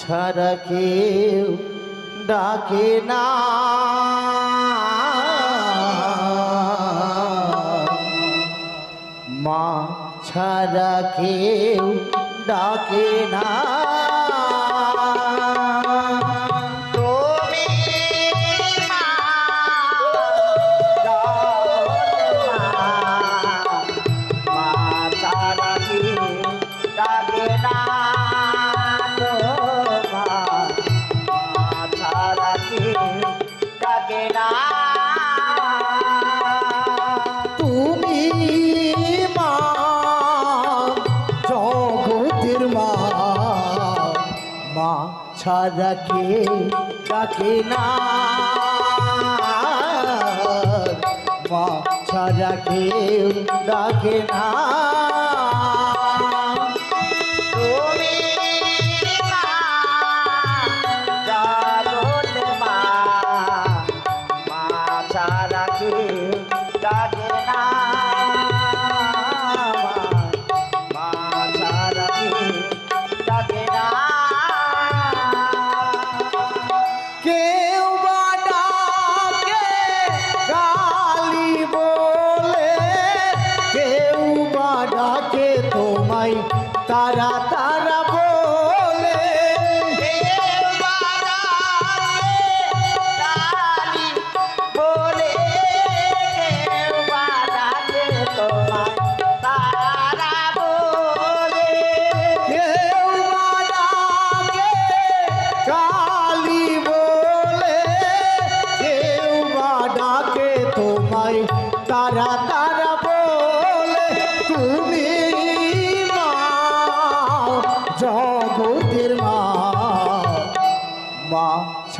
ছাড়া কেউ ডাকে না। মা ছাড়া কেউ ডাকে না। ছাড়া কে ডাকে না। মা ছাড়া ডাকে না। ছাড়া কেউ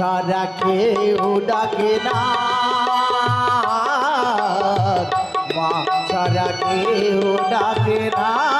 ছাড়া কেউ ডাকে না। মা ছাড়া কেউ ডাকে না।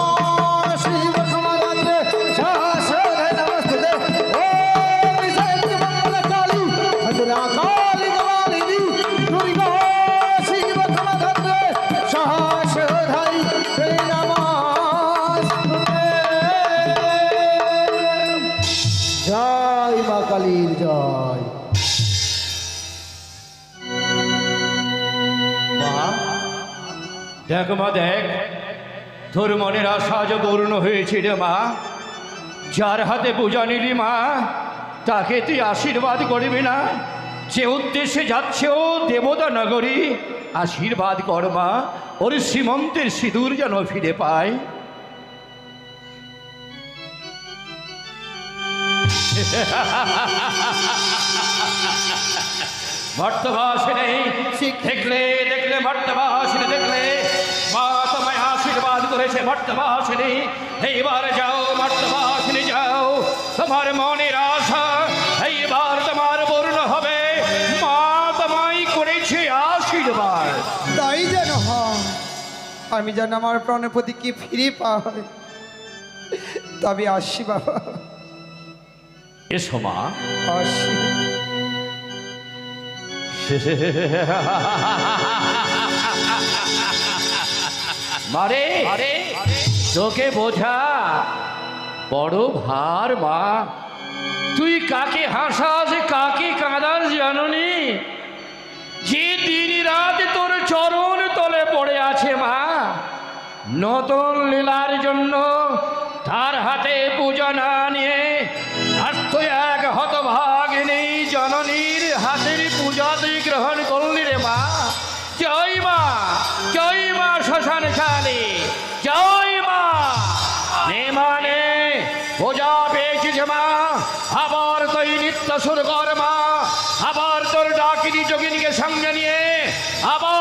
দেখ মা, দেখ। তোর মনের আশা যে পূর্ণ হয়েছে রে মা। যার হাতে পূজা নিলি মা, তাকে তুই আশীর্বাদ করবি না। যে উদ্দেশ্যে যাচ্ছে ও দেবতা নগরী, আশীর্বাদ কর মা, ওর সীমন্তের সিঁদুর যেন ফিরে পায়। ভট্টবাসিনী দেখলে দেখলে দেখলে মা তোমায় ভট্টবাসিনী এইবার যাও ভট্টবাসিনী যাও তোমার মনের আশা এইবার তোমার পূর্ণ হবে। মা তোমায় করেছে আশীর্বাদ। তাই যেন আমি যেন আমার প্রাণপতিকে ফিরে পাই তবে আসি বাবা। এসো মা। আসি। মারে। তোকে বোঝা বড় ভার মা। তুই কাকে হাসাস কাকে কাঁদাস জাননি? যে দিন রাত তোর চরণ তলে পড়ে আছে মা নতুন লীলার জন্য তার হাতে পূজা না নিয়ে আস্ত এক হতভাগিনী জননীর শানশালী জয় মা। মানে পূজা পেয়েছিস মা। আবার তুই নিত্য সুর কর মা আবার তোর ডাকিনি যোগিনীকে সঙ্গে নিয়ে আবার